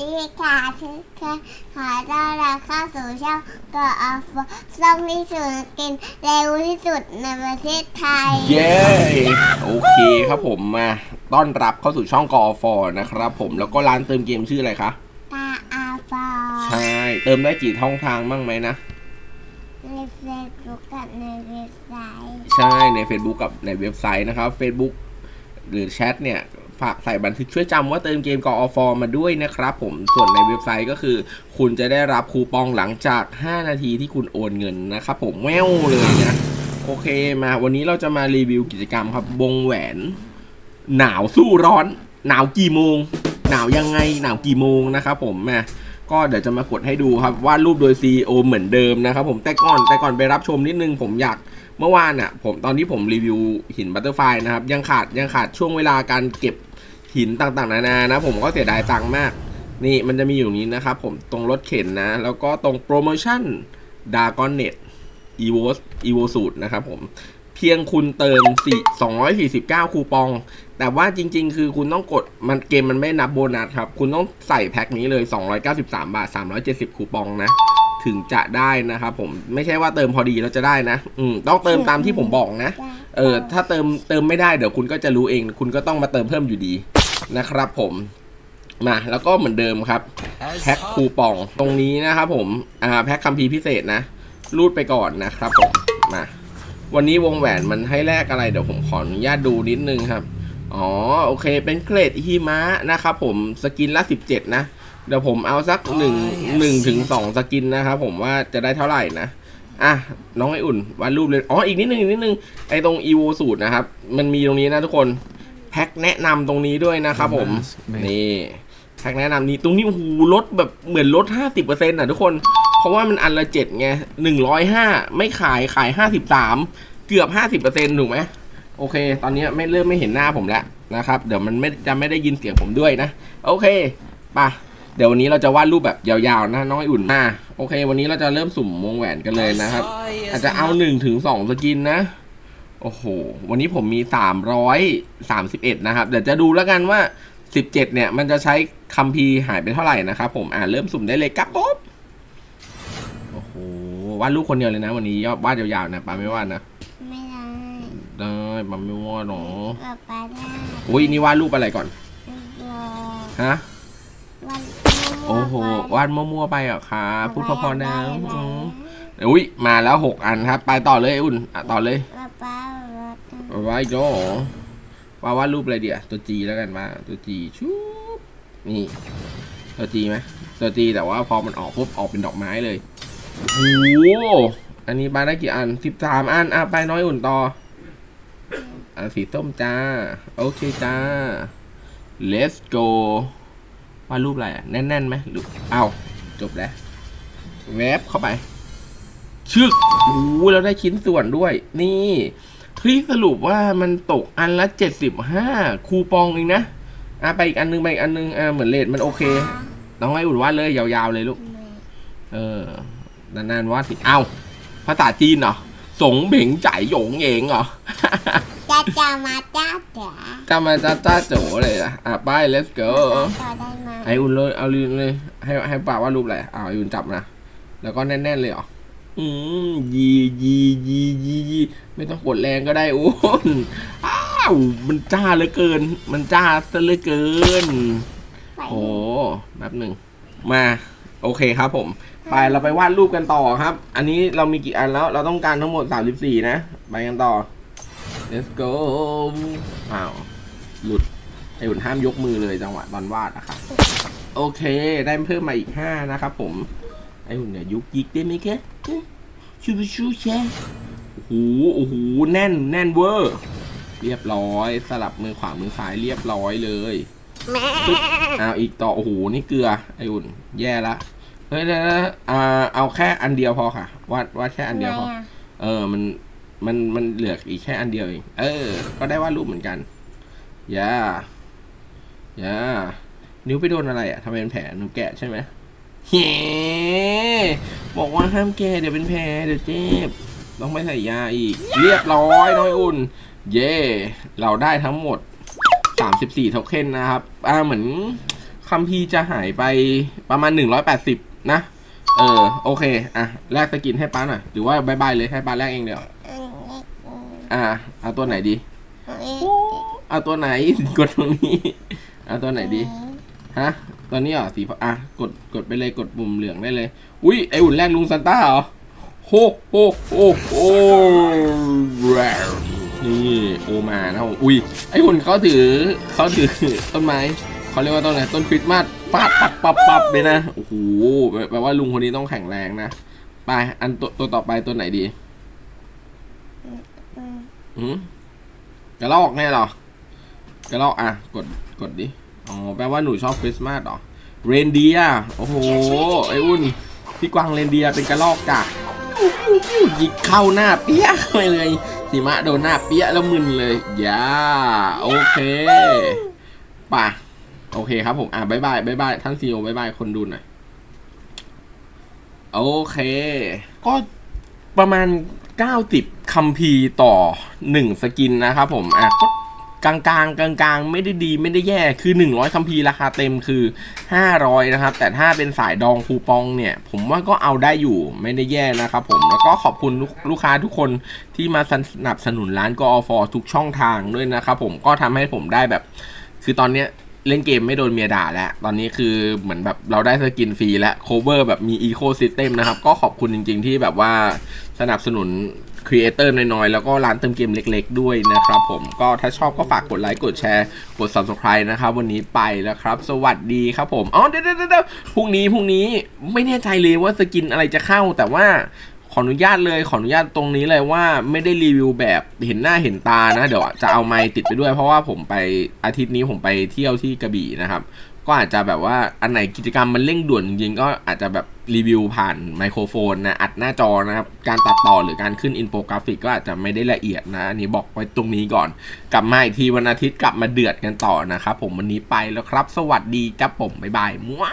ดีค่ะทุกคนขอต้อนรับเข้าสู่ช่องก็อัฟช่องที่สุดกินเร็วที่สุดในประเทศไทย เย้โอเคครับผมมาต้อนรับเข้าสู่ช่องกอฟอนะครับผมแล้วก็ร้านเติมเกมชื่ออะไรคะตาอาฟอใช่เติมได้กี่ช่องทางบ้างไหมนะในเฟซบุ๊กกับในเว็บไซต์ ใช่ใน Facebook กับในเว็บไซต์นะครับ Facebook หรือแชทเนี่ย ฝากใส่บันทึกช่วยจำว่าเติมเกมกอฟอร์มาด้วยนะครับผมส่วนในเว็บไซต์ก็คือ คุณจะได้รับคูปองหลังจาก 5 นาทีที่คุณโอนเงินนะครับผมแววเลยนะโอเคมาวันนี้เราจะมารีวิวกิจกรรมครับวงแหวน หนาวสู้ร้อน หนาวกี่โมง หนาวยังไงหนาวกี่โมงนะครับผมมาก็เดี๋ยวจะมากดให้ดูครับวาดรูปโดย CEO เหมือนเดิมนะครับผมแต่ก่อนแต่ก่อนไปรับชมนิดนึงผมอยาก เมื่อวานอะผมตอนที่ผมรีวิวหินบัตเตอร์ไฟนะครับ ยังขาดยังขาดช่วงเวลาการเก็บหินต่างๆ นานานะ ผมก็เสียดายตังค์มาก นี่มันจะมีอยู่นี้นะครับ ผมตรงรถเข็นนะ แล้วก็ตรงโปรโมชั่นดากอนเน็ตอีโวสอีโวสูตรนะครับผมเพียงคุณเติม4 249 คูปอง แต่ว่าจริง ๆ คือคุณต้องกดมันเกมมันไม่นับโบนัสครับ คุณต้องใส่แพ็คนี้เลย 293 บาท 370 คูปองนะ ถึงจะได้นะครับผมไม่ใช่ว่าเติมพอดีแล้วจะได้นะ อืมต้องเติมตามที่ผมบอกนะ เออ ถ้าเติมเติมไม่ได้เดี๋ยวคุณก็จะรู้เอง คุณก็ต้องมาเติมเพิ่มอยู่ดีนะครับผมมาแล้วก็เหมือนเดิมครับแพ็คคูปองตรงนี้นะครับผมอ่าแพ็คคัมภีร์พิเศษนะรูดไปก่อนนะครับผมมาวันนี้วงแหวนมันให้แลกอะไรเดี๋ยวผมขออนุญาตดูนิดนึงครับ อ๋อ โอเค เป็นเกรดหิมะนะครับผมสกินละ 17 นะ เดี๋ยวผมเอาสัก1 1ถึง2สกินนะครับผมว่าจะได้เท่าไหร่นะอะน้องไออุ่นวาดรูปเลยอ๋ออีกนิดนึงอีกนิดนึงไอตรง evo สูตรนะครับ มันมีตรงนี้นะทุกคนแพ็คแนะนำตรงนี้ด้วยนะครับผมนี่แพ็คแนะนำนี้ตรงนี้โอ้โหลดแบบเหมือนลด50%อะทุกคน เพราะว่ามันอันละเจ็ดไงหนึ่งร้อยห้าไม่ขายขายห้าสิบสามเกือบห้าสิบเปอร์เซ็นต์ถูกไหมโอเค ตอนนี้ไม่เริ่มไม่เห็นหน้าผมแล้วนะครับ เดี๋ยวมันไม่จะไม่ได้ยินเสียงผมด้วยนะ โอเคป่ะ เดี๋ยววันนี้เราจะวาดรูปแบบยาวๆนะน้องไออุ่นอะโอเค วันนี้เราจะเริ่มสุ่มวงแหวนกันเลยนะครับ อาจจะเอาหนึ่งถึงสองสกินนะโอ้โห วันนี้ผมมีสามร้อยสามสิบเอ็ดนะครับ เดี๋ยวจะดูแล้วกันว่าสิบเจ็ดเนี่ย มันจะใช้คัมภีร์หายไปเท่าไหร่นะครับผม อ่าเริ่มสุ่มได้เลยครับผมโอ้โห วาดรูปคนเดียวเลยนะ วันนี้ยอดวาดยาวๆนะปาไม่วาดนะ ไม่ได้ ได้ปาไม่วาดหรอก็ไปได้อุ้ยนี่วาดรูปอะไรก่อนบอกฮะวัน โอ้โหวาดมั่วๆไปเหรอะครับพูดพอๆนะอืมอุ้ยมาแล้วหกอันครับ ไปต่อเลยอุ่นอะต่อเลยป้าป้ารถไว้โจว่าวาดรูปอะไรเดียวตัวจีแล้วกันมาตัวจีชุบนี่ ตัวจีไหมตัวจีแต่ว่าพอมันออกปุ๊บออกเป็นดอกไม้เลยโอ้โหอันนี้ไปได้กี่อันสิบสามอันอะไปน้อยอุ่นต่ออันสีส้มจ้า โอเคจ้า let's go วาดรูปอะไรอะแน่นๆไหมหรือเอ้าจบแล้วแวบเข้าไปชึกโอ้โหแล้วได้ชิ้นส่วนด้วย นี่เฮ้ยสรุปว่ามันตกอันละเจ็ดสิบห้าคูปองเองนะอะไปอีกอันนึงไปอีกอันนึงอ่าเหมือนเลทมันโอเคน้องไอ้อุ่นวาดเลยยาวๆเลยลูก เออนานๆวาดสิเอ้าภาษาจีนเหรอสงเบ่งจ่ายหยงเองเหรอจะจะมาจ้าจ๋าจำมาจ้าจ้าโจเลยอะอะไป let's go ต่อ ได้ไหมไออุ่นเลยเอาลืนเลย ให้ให้ป่าวาดรูปอะไรอ้าวไออุ่นจับนะ แล้วก็แน่นๆเลยเหรออืมยียียียียีไม่ต้องกดแรงก็ได้โอ้นอ้าวมันจ้าเหลือเกิน มันจ้าซะเหลือเกินไปโอ้แป๊บหนึ่งมา โอเคครับผม ไปเราไปวาดรูปกันต่อครับ อันนี้เรามีกี่อันแล้ว เราต้องการทั้งหมด 34 นะ ไปกันต่อ let's go อ้าว หลุด ไอ้หุ่นห้ามยกมือเลยจังหวะตอนวาดนะครับโอเค ได้เพิ่มมาอีก5นะครับผม ไอ้หุ่นเนี่ยยุกยิกได้ไหมแค่ชูชูแช่โอ้โหโอ้โหแน่นแน่นเวอร์ เรียบร้อย สลับมือขวามือซ้ายเรียบร้อยเลยเอาอีกต่อโอ้โหนี่เกลือไออุ่น แย่ละเฮ้ยนะอ่าเอาแค่อันเดียวพอค่ะวาดวาดแค่อันเดียวพอ เออมันมันมันเหลืออีกแค่อันเดียวเองเออ ก็ได้วาดรูปเหมือนกัน อย่า ย่านิ้วไปโดนอะไรอะทำไมเป็นแผลหนูแกะใช่ไหมเฮ้บอกว่าห้ามแกะเดี๋ยวเป็นแผลเดี๋ยวเจ็บต้องไม่ใส่ยาอีก เรียบร้อยน้อยอุ่น เย่เราได้ทั้งหมด 34โทเค็นนะครับ อ่าเหมือนคัมพีร์จะหายไปประมาณ 180 นะ เออ โอเค อะ แลกสกินให้ป้าหน่อยหรือว่าบายบายเลยให้ป้าแลกเองเดี๋ยวอันนี้อืมอะเอาตัวไหนดีอันนี้เอาตัวไหนกดตรงนี้เอาตัวไหนดี ฮะตัวนี้เหรอสีฟ้าอะกดกดไปเลยกดปุ่มเหลืองได้เลย อุ้ยไออุ่นแรกลุงซันต้าเหรอโฮโฮโฮโอ้แรวนี่โอมานะผมอุ้ยไอหุ่นเขาถือเขาถือต้นไม้เขาเรียกว่าต้นอะไรต้นคริสต์มาสปาดปับปับปับเลยนะโอ้โหแปลว่าลุงคนนี้ต้องแข็งแรงนะไปอันตัวตัวต่อไปตัวไหนดีอืมอืมกระลอกแน่เหรอกระลอกอะกด กดดิ อ๋อ แปลว่าหนูชอบคริสต์มาสหรอ เรนเดีย โอ้โห ไอ้อุ่น พี่กวางเรนเดียเป็นกระลอกจ้ะยิงเข้าหน้าเปี้ยไปเลยหิมะโดนหน้าเปี้ยแล้วมึนเลยย่าโอเคป่ะโอเคครับผมอะบายบายบายบายท่านซีโอบายบายคนดูหน่อยโอเค ก็ประมาณ 90คัมพีร์ต่อ 1 สกินนะครับผมอะก็ กลางกลางกลางกลางๆไม่ได้ดีไม่ได้แย่คือ 100คัมพีร์ราคาเต็มคือ 500 นะครับ แต่ถ้าเป็นสายดองคูปองเนี่ย ผมว่าก็เอาได้อยู่ไม่ได้แย่นะครับผมแล้วก็ขอบคุณลูกค้าทุกคนที่มาสนับสนุนร้านกอฟทุกช่องทางด้วยนะครับผมก็ทำให้ผมได้แบบ คือตอนเนี้ยเล่นเกมไม่โดนเมียด่าแล้ว ตอนนี้คือเหมือนแบบเราได้สกินฟรีและโคเวอร์แบบมีอีโคซิสเต็มนะครับ ก็ขอบคุณจริง ๆ ที่แบบว่าสนับสนุน ครีเอเตอร์น้อยๆ แล้วก็ร้านเติมเกมเล็กๆ ด้วยนะครับผมก็ถ้าชอบก็ฝากกดไลค์กดแชร์ กด subscribe นะครับ วันนี้ไปแล้วครับ สวัสดีครับผมอ๋อเดี๋ยวเดี๋ยวเดี๋ยวพรุ่งนี้พรุ่งนี้ไม่แน่ใจเลยว่าสกินอะไรจะเข้าแต่ว่าขออนุญาตเลยขออนุญาตตรงนี้เลยว่าไม่ได้รีวิวแบบเห็นหน้าเห็นตานะ เดี๋ยวจะเอาไมค์ติดไปด้วยเพราะว่าผมไปอาทิตย์นี้ผมไปเที่ยวที่กระบี่นะครับ ก็อาจจะแบบว่าอันไหนกิจกรรมมันเร่งด่วนจริงๆก็อาจจะแบบรีวิวผ่านไมโครโฟนนะอัดหน้าจอนะครับ การตัดต่อหรือการขึ้นอินโฟกราฟิกก็อาจจะไม่ได้ละเอียดนะ อันนี้บอกไว้ตรงนี้ก่อน กลับมาอีกทีวันอาทิตย์กลับมาเดือดกันต่อนะครับผมวันนี้ไปแล้วครับ สวัสดีจ้าผมบ๊ายบายมั่ว